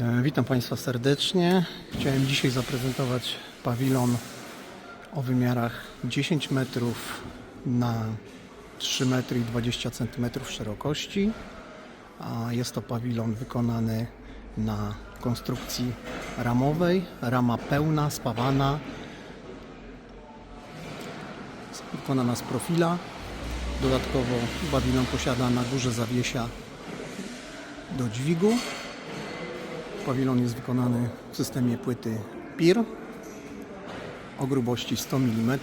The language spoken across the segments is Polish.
E, Witam Państwa serdecznie. Chciałem dzisiaj zaprezentować pawilon o wymiarach 10 metrów na 3 metry i 20 centymetrów szerokości. A jest to pawilon wykonany na konstrukcji ramowej. Rama pełna, spawana. Wykonana z profila. Dodatkowo pawilon posiada na górze zawiesia do dźwigu. Pawilon jest wykonany w systemie płyty PIR o grubości 100 mm.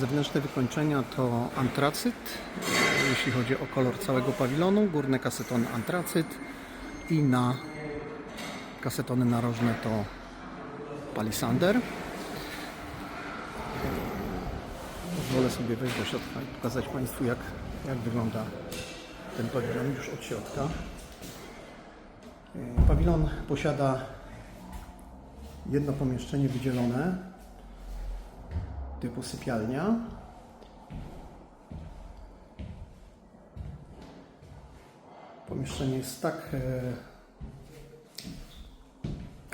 Zewnętrzne wykończenia to antracyt, jeśli chodzi o kolor całego pawilonu. Górne kasetony antracyt i na kasetony narożne to palisander. Pozwolę sobie wejść do środka i pokazać Państwu jak, jak wygląda ten pawilon już od środka. E, Pawilon posiada jedno pomieszczenie wydzielone typu sypialnia. Pomieszczenie jest tak e,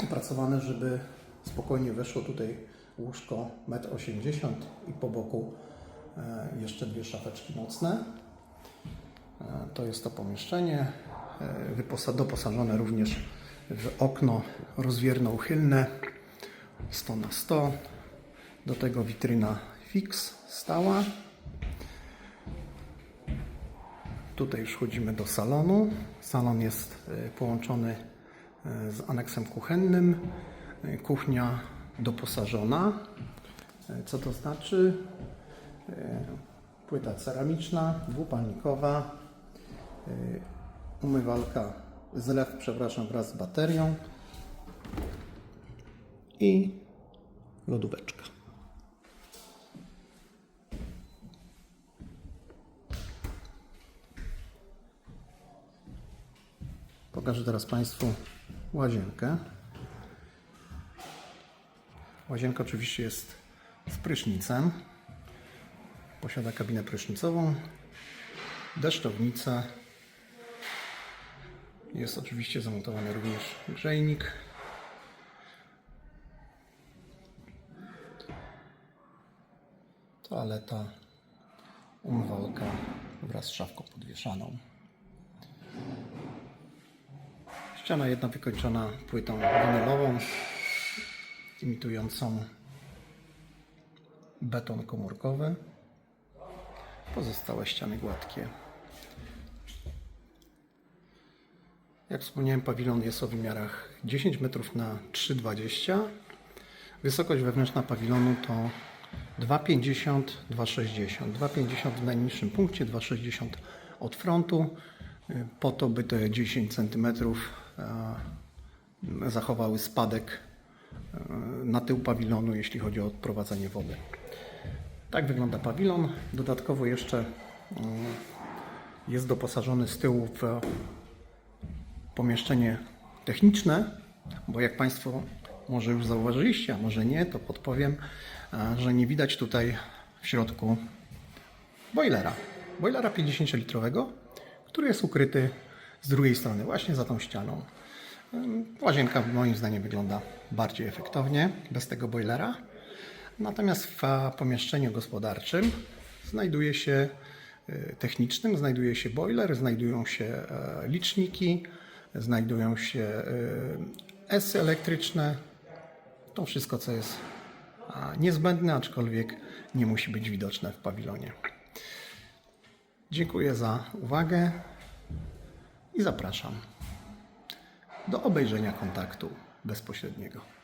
opracowane, żeby spokojnie weszło tutaj łóżko 1,80 m i po boku e, jeszcze dwie szafeczki nocne. E, To jest to pomieszczenie, e, doposażone również w okno rozwierno-uchylne 100 na 100 Do tego witryna fix stała. Tutaj już wchodzimy do salonu. Salon jest e, połączony z aneksem kuchennym. Kuchnia doposażona. Co to znaczy? Płyta ceramiczna, dwupalnikowa, umywalka, zlew, przepraszam, wraz z baterią i lodóweczka. Pokażę teraz Państwu łazienkę. Łazienka oczywiście jest z prysznicem. Posiada kabinę prysznicową, deszczownicę. Jest oczywiście zamontowany również grzejnik. Toaleta, umywalka wraz z szafką podwieszaną. Ściana jedna wykończona płytą winylową imitującą beton komórkowy. Pozostałe ściany gładkie. Jak wspomniałem, pawilon jest o wymiarach 10 metrów na 3,20. Wysokość wewnętrzna pawilonu to 2,50, 2,60. 2,50 w najniższym punkcie, 2,60 od frontu, po to, by te 10 cm zachowały spadek e, na tył pawilonu, jeśli chodzi o odprowadzanie wody. Tak wygląda pawilon. Dodatkowo jeszcze mm, jest doposażony z tyłu w pomieszczenie techniczne, bo jak Państwo może już zauważyliście, a może nie, to podpowiem, że nie widać tutaj w środku boilera. Boilera 50-litrowego, który jest ukryty z drugiej strony, właśnie za tą ścianą. Łazienka moim zdaniem wygląda bardziej efektownie bez tego boilera. Natomiast w pomieszczeniu gospodarczym znajduje się y, technicznym, znajduje się boiler, znajdują się e, liczniki, znajdują się y, esy elektryczne. To wszystko, co jest niezbędne, aczkolwiek nie musi być widoczne w pawilonie. Dziękuję za uwagę i zapraszam do obejrzenia kontaktu bezpośredniego.